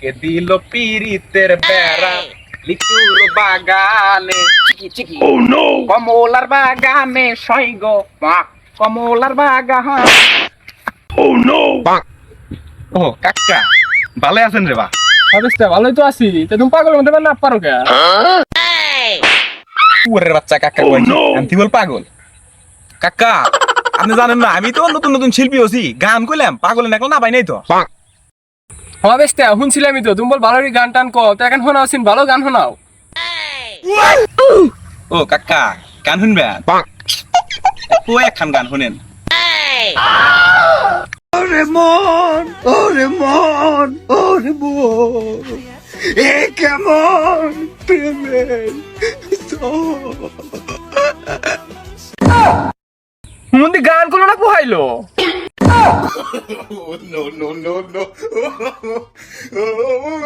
কে দিল পিরিতের বেড়া লিচুর বাগানে। চিকি কমলার বাগানে সৈগ কমলার বাগান। ও কাকা ভালো আছেন রে বা। অবস্থা ভালোই তো আছি। তা তুমি পাগল মধ্যে না পারো কে পুরের বাচ্চা কাকা কইছি। আমি বল পাগল? কাকা আপনি জানেন না আমি তো নতুন নতুন শিল্পী হছি গান কইলাম পাগল নাকল না পাই নাই তো। অবস্থা শুনছিলামই তো তুমি বল ভালো গান টান কো তো এখন শোনাও সিন ভালো গান শোনাও। ও কাকা গান শুনবেন ও একখান গান শুনেন। ওরে মন ওরে মন ওরে মন এ কেমন প্রেমের মন্দি গান করল না পোহাইলো? no no no no